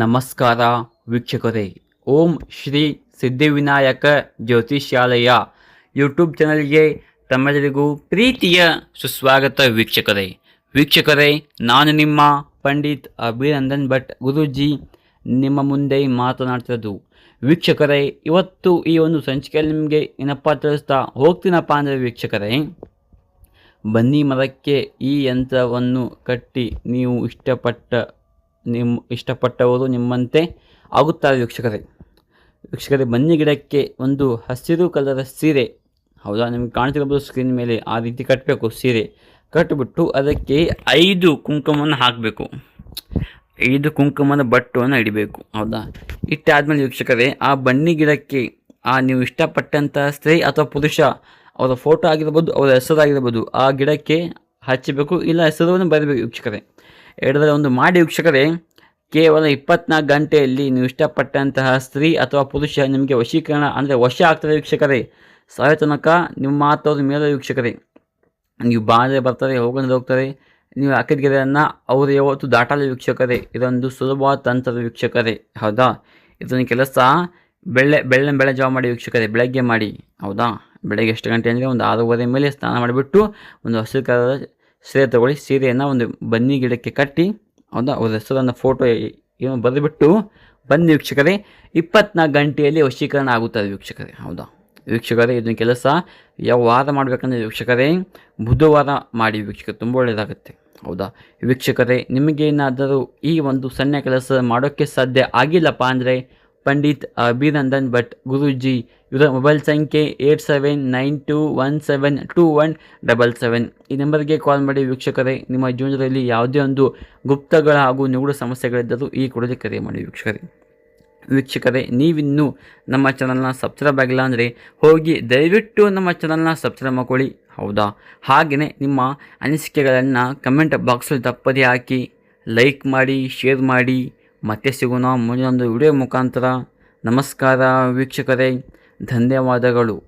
ನಮಸ್ಕಾರ ವೀಕ್ಷಕರೇ. ಓಂ ಶ್ರೀ ಸಿದ್ಧಿವಿನಾಯಕ ಜ್ಯೋತಿಷ್ಯಾಲಯ ಯೂಟ್ಯೂಬ್ ಚಾನಲ್ಗೆ ತಮ್ಮೆಲ್ಲರಿಗೂ ಪ್ರೀತಿಯ ಸುಸ್ವಾಗತ ವೀಕ್ಷಕರೇ. ವೀಕ್ಷಕರೇ, ನಾನು ನಿಮ್ಮ ಪಂಡಿತ್ ಅಭಿನಂದನ್ ಭಟ್ ಗುರುಜಿ ನಿಮ್ಮ ಮುಂದೆ ಮಾತನಾಡ್ತಿರೋದು. ವೀಕ್ಷಕರೇ, ಇವತ್ತು ಈ ಒಂದು ಸಂಚಿಕೆಯಲ್ಲಿ ನಿಮಗೆ ಏನಪ್ಪ ತಿಳಿಸ್ತಾ ಹೋಗ್ತೀನಪ್ಪ ಅಂದರೆ ವೀಕ್ಷಕರೇ, ಬನ್ನಿ ಮರಕ್ಕೆ ಈ ಯಂತ್ರವನ್ನು ಕಟ್ಟಿ ನೀವು ಇಷ್ಟಪಟ್ಟ ನಿಮ್ಮ ಇಷ್ಟಪಟ್ಟವರು ನಿಮ್ಮಂತೆ ಆಗುತ್ತಾರೆ ವೀಕ್ಷಕರೇ. ವೀಕ್ಷಕರೇ, ಬನ್ನಿ ಗಿಡಕ್ಕೆ ಒಂದು ಹಸಿರು ಕಲರ ಸೀರೆ. ಹೌದಾ? ನಿಮ್ಗೆ ಕಾಣ್ತಿರ್ಬೋದು ಸ್ಕ್ರೀನ್ ಮೇಲೆ ಆ ರೀತಿ ಕಟ್ಟಬೇಕು ಸೀರೆ. ಕಟ್ಟಿಬಿಟ್ಟು ಅದಕ್ಕೆ ಐದು ಕುಂಕುಮವನ್ನು ಹಾಕಬೇಕು. ಐದು ಕುಂಕುಮದ ಬಟ್ಟವನ್ನು ಇಡಬೇಕು. ಹೌದಾ? ಇಟ್ಟಾದಮೇಲೆ ವೀಕ್ಷಕರೇ, ಆ ಬನ್ನಿ ಗಿಡಕ್ಕೆ ಆ ನೀವು ಇಷ್ಟಪಟ್ಟಂಥ ಸ್ತ್ರೀ ಅಥವಾ ಪುರುಷ, ಅವರ ಫೋಟೋ ಆಗಿರ್ಬೋದು, ಅವರ ಹೆಸರಾಗಿರ್ಬೋದು, ಆ ಗಿಡಕ್ಕೆ ಹಚ್ಚಬೇಕು, ಇಲ್ಲ ಹೆಸರನ್ನು ಬರಬೇಕು ವೀಕ್ಷಕರೇ. ಎರಡರಲ್ಲಿ ಒಂದು ಮಾಡಿ ವೀಕ್ಷಕರೇ, ಕೇವಲ ಇಪ್ಪತ್ನಾಲ್ಕು ಗಂಟೆಯಲ್ಲಿ ನೀವು ಇಷ್ಟಪಟ್ಟಂತಹ ಸ್ತ್ರೀ ಅಥವಾ ಪುರುಷ ನಿಮಗೆ ವಶೀಕರಣ ಅಂದರೆ ವಶ ಆಗ್ತದೆ ವೀಕ್ಷಕರೇ. ಸಾಯೋ ತನಕ ನಿಮ್ಮ ಮಾತವ್ರ ಮೇಲೆ ವೀಕ್ಷಕರೇ. ನೀವು ಬಾಳೆ ಬರ್ತಾರೆ ಹೋಗೋದು ಹೋಗ್ತಾರೆ, ನೀವು ಹಾಕಿದ ಅವರು ಯಾವತ್ತು ದಾಟಲು ವೀಕ್ಷಕರೇ. ಇದೊಂದು ಸುಲಭವಾದ ತಂತ್ರದ ವೀಕ್ಷಕರೇ. ಹೌದಾ? ಇದೊಂದು ಕೆಲಸ. ಬೆಳ್ಳೆ ಬೆಳ್ಳೆ ಬೆಳೆ ಜಾವ ಮಾಡಿ ವೀಕ್ಷಕರೇ, ಬೆಳಗ್ಗೆ ಮಾಡಿ. ಹೌದಾ? ಬೆಳಗ್ಗೆ ಎಷ್ಟು ಗಂಟೆ ಅಂದರೆ ಒಂದು ಆರೂವರೆ ಮೇಲೆ ಸ್ನಾನ ಮಾಡಿಬಿಟ್ಟು ಒಂದು ಹಸಿರು ಕಲರ್ ಸೀರೆ ತಗೊಳ್ಳಿ. ಸೀರೆಯನ್ನು ಒಂದು ಬನ್ನಿ ಗಿಡಕ್ಕೆ ಕಟ್ಟಿ, ಹೌದಾ? ಅವ್ರ ಹೆಸರನ್ನು ಫೋಟೋ ಏನು ಬರೆದುಬಿಟ್ಟು ಬನ್ನಿ ವೀಕ್ಷಕರೇ, ಇಪ್ಪತ್ನಾಲ್ಕು ಗಂಟೆಯಲ್ಲಿ ವಶೀಕರಣ ಆಗುತ್ತದೆ ವೀಕ್ಷಕರೇ, ಹೌದಾ? ವೀಕ್ಷಕರೇ ಇದನ್ನು ಕೆಲಸ. ಯಾವ ವಾರ ಮಾಡಬೇಕಂದ್ರೆ ವೀಕ್ಷಕರೇ, ಬುಧವಾರ ಮಾಡಿ ವೀಕ್ಷಕರು, ತುಂಬ ಒಳ್ಳೆಯದಾಗುತ್ತೆ ಹೌದಾ? ವೀಕ್ಷಕರೇ ನಿಮಗೇನಾದರೂ ಈ ಒಂದು ಸಣ್ಣ ಕೆಲಸ ಮಾಡೋಕ್ಕೆ ಸಾಧ್ಯ ಆಗಿಲ್ಲಪ್ಪ ಅಂದರೆ ಪಂಡಿತ್ ಅಭಿನಂದನ್ ಭಟ್, ಗುರುಜಿ ಇವರ ಮೊಬೈಲ್ ಸಂಖ್ಯೆ eight seven nine two one seven two one double seven. ಈ ನಂಬರ್ಗೆ ಕಾಲ್ ಮಾಡಿ ವೀಕ್ಷಕರೇ, ನಿಮ್ಮ ಜೀವನದಲ್ಲಿ ಯಾವುದೇ ಒಂದು ಗುಪ್ತಗಳ ಹಾಗೂ ನಿಗೂಢ ಸಮಸ್ಯೆಗಳಿದ್ದರೂ ಈ ಕೂಡಲೇ ಕರೆ ಮಾಡಿ ವೀಕ್ಷಕರೇ. ವೀಕ್ಷಕರೇ, ನೀವಿನ್ನೂ ನಮ್ಮ ಚಾನಲ್ನ ಸಬ್ಸ್ಕ್ರೈಬ್ ಆಗಿಲ್ಲ ಅಂದರೆ ಹೋಗಿ ದಯವಿಟ್ಟು ನಮ್ಮ ಚಾನಲ್ನ ಸಬ್ಸ್ಕ್ರೈಬ್ ಮಾಡ್ಕೊಳ್ಳಿ. ಹೌದಾ? ಹಾಗೆಯೇ ನಿಮ್ಮ ಅನಿಸಿಕೆಗಳನ್ನು ಕಮೆಂಟ್ ಬಾಕ್ಸಲ್ಲಿ ತಪ್ಪದೇ ಹಾಕಿ ಲೈಕ್ ಮಾಡಿ ಶೇರ್ ಮಾಡಿ. ಮತ್ತೆ ಸಿಗೋಣ. ಮುಂದಿನೊಂದು ವಿಡಿಯೋ ಮುಖಾಂತರ ನಮಸ್ಕಾರ ವೀಕ್ಷಕರೇ ಧನ್ಯವಾದಗಳು.